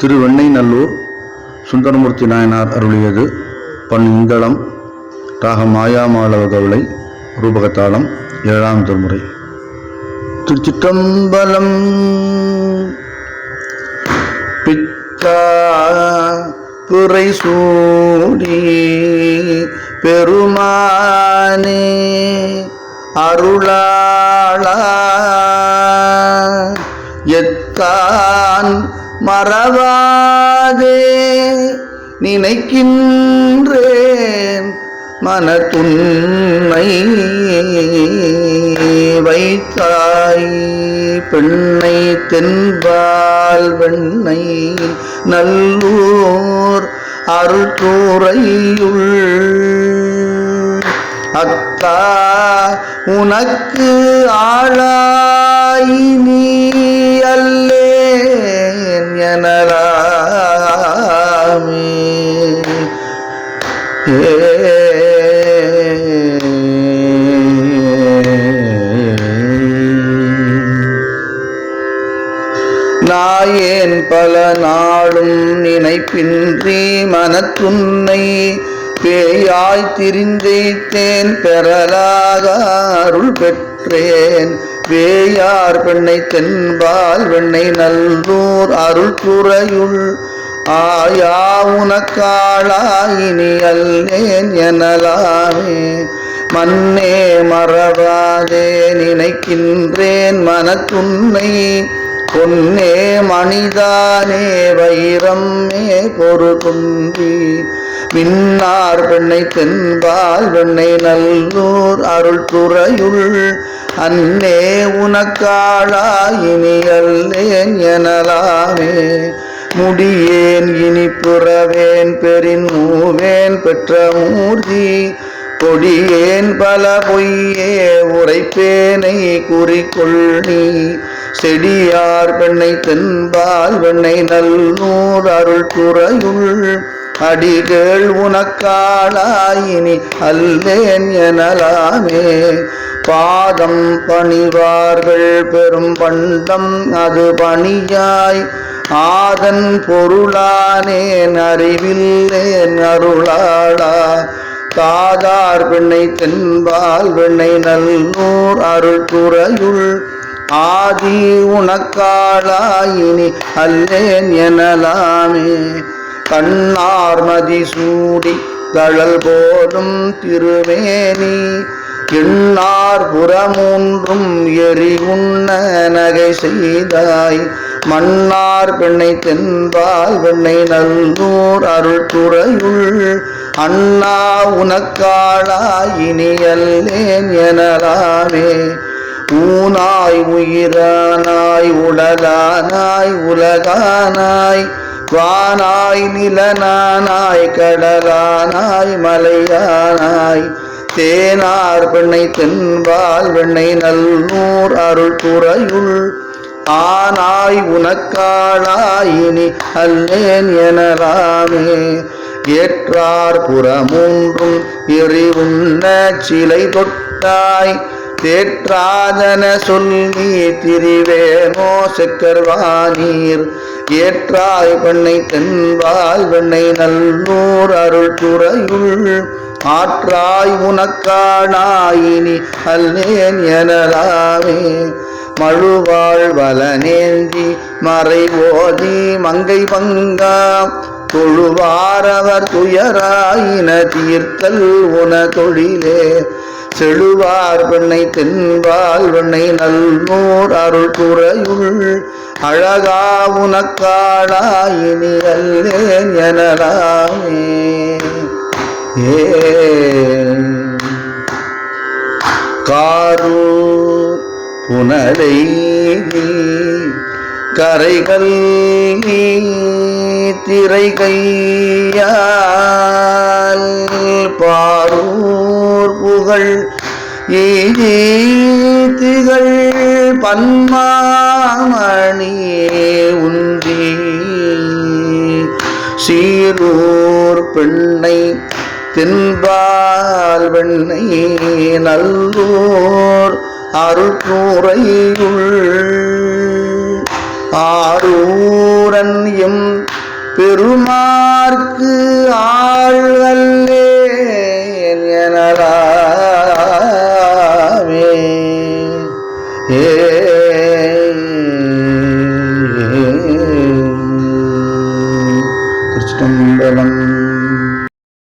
திருவெண்ணைநல்லூர் சுந்தரமூர்த்தி நாயனார் அருளியது பண் இந்தளம் ராகம் மாயாமாளவ கவலை ரூபகத்தாளம் ஏழாம் திருமுறை திருச்சிற்றம்பலம் பித்தா புரை சூடி பெருமானே அருளாளா. எத்தான் மறவாதே நினைக்கின்றேன் மனத்துன்மை வைத்தாய். பெண்ணை தென்பால் வெண்ணை நல்லூர் அருள்தூரையுள் அத்தா உனக்கு ஆளாய் நீ அல்லே. எனலாமே நாயேன் பல நாளும் நினைப்பின்றி மனத்துன்னை பேயாய் திரிந்தைத்தேன் பெறலாக அருள் பெற்றேன். வேயார் பெண்ணை தென்பால் வெண்ணை நல்லூர் அருள் துறையுள். ஆயா உனக்காளாயினி அல்லேன் எனலாமே. மண்ணே மறவாதே நினைக்கின்றேன் மனத்துன்னை பொன்னே மணிதானே வைரம்மே பொறு தும்பி பின்னார் பெண்ணை தென்பால் வெண்ணை நல்லூர் அருள் துறையுள். அன்னே உனக்காளாயினி அல்லேன் எனலாமே முடியேன் இனி புறவேன் பெரின் மூவேன் பெற்ற மூர்த்தி. கொடியேன் பல பொய்யே உரைப்பேனை குறிக்கொள்ளி செடியார் பெண்ணை தென்பால் வெண்ணை நல்லூர் அருள் துறையுள். அடிகள் உனக்காளாயினி அல்லேன் எனலாமே. பாதம் பணிவார்கள் பெரும் பண்டம் அது பணியாய். ஆதன் பொருளானேன் அறிவில்லேன் அருளாடா தாதார் பெண்ணை தென்பால் பெண்ணை நல்லூர் அருள் துறையுள். ஆதி உனக்காளாயினி அல்லேன் எனலாமே. கண்ணார் மதி சூடி தழல் போலும் திருமேனி. எண்ணார் புறமூன்றும் எரி உண்ண நகை செய்தாய். மன்னார் பெண்ணை தென்பால் பெண்ணை நல்லூர் அருள் துறையுள். அண்ணா உனக்காளாயினி அல்லேன் எனலாமே. ஊனாய் உயிரானாய் உடலானாய் உலகானாய். வானாய் நிலனானாய் கடலானாய் மலையானாய். தேனார் பெண்ணை தென்பால் வெண்ணை நல்லூர் அருள் துறையுள் ஆனாய் உனக்காளாயினி அல்லேன் எனலாமே. ஏற்றார் புறமூன்றும் எறிவுண்ண சிலை தொட்டாய். தேற்றாதன சொல்லி திரிவேனோ செக்கர்வானீர் ஏற்றாய் பெண்ணை தென்பால் வெண்ணை நல்லூர் அருள் துறையுள். ஆற்றாய் உனக்கானாயினி அல்லேன் எனலாமே மழுவாள் வலனேந்தி மறை ஓதி மங்கை பங்கா. தொழுவாரவர் துயராயின தீர்த்தல் உன தொழிலே. செழுவார் பெண்ணை தென்பால் வெண்ணை நல்லூர் அருள் துறையுள் அழகா உனக்காளாயினி அல்லேன் எனலாமே. ஏ காரு புனலை கரைகள் திரை கையால் பாரூர் புகழ் ஈதிகள் பன்மாமணியே உந்தி சீரூர் பெண்ணை தின்பால் வெண்ணை நல்லூர் அருள்கூரையுள் ஆரூரன் எம் பெருமார்க்கு ஆழ்வல்லே Yeah.